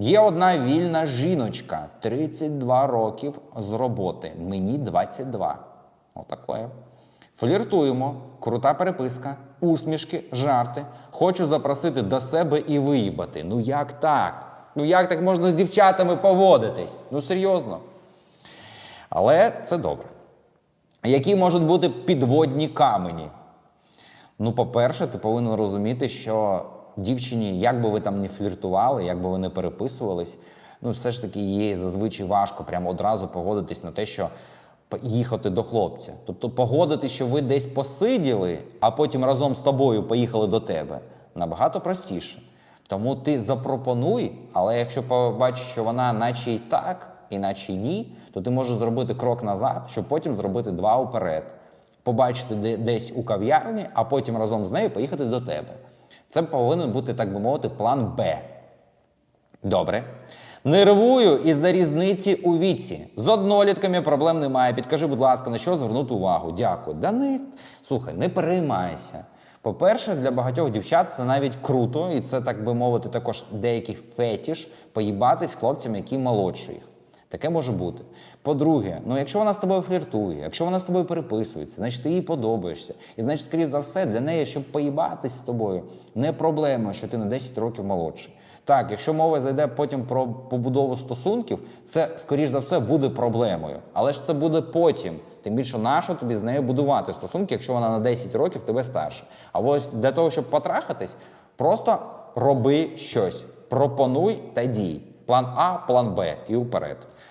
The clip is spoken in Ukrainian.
Є одна вільна жіночка, 32 років з роботи. Мені 22. Отакое. Фліртуємо, крута переписка, усмішки, жарти. Хочу запросити до себе і виїбати. Ну як так? Ну як так можна з дівчатами поводитись? Ну серйозно. Але це добре. Які можуть бути підводні камені? Ну, по-перше, ти повинен розуміти, що дівчині, як би ви там не фліртували, як би ви не переписувались, ну все ж таки їй зазвичай важко прямо одразу погодитись на те, що їхати до хлопця. Тобто погодити, що ви десь посиділи, а потім разом з тобою поїхали до тебе, набагато простіше. Тому ти запропонуй, але якщо побачиш, що вона наче й так, і наче ні, то ти можеш зробити крок назад, щоб потім зробити два уперед побачити де- десь у кав'ярні, а потім разом з нею поїхати до тебе. Це повинен бути, так би мовити, план Б. Добре. Нервую із-за різниці у віці. З однолітками проблем немає. Підкажи, будь ласка, на що звернути увагу. Дякую. Да не слухай, не переймайся. По-перше, для багатьох дівчат це навіть круто, і це, так би мовити, також деякий фетіш поїбатись з хлопцями, які молодші їх. Таке може бути. По-друге, ну якщо вона з тобою фліртує, якщо вона з тобою переписується, значить ти їй подобаєшся. І значить, скоріш за все, для неї, щоб поїбатись з тобою, не проблема, що ти на 10 років молодший. Так, якщо мова зайде потім про побудову стосунків, це скоріш за все буде проблемою. Але ж це буде потім. Тим більше нащо тобі з нею будувати стосунки, якщо вона на 10 років тебе старша. А ось для того, щоб потрахатись, просто роби щось, пропонуй та дій. План А, план Б і вперед.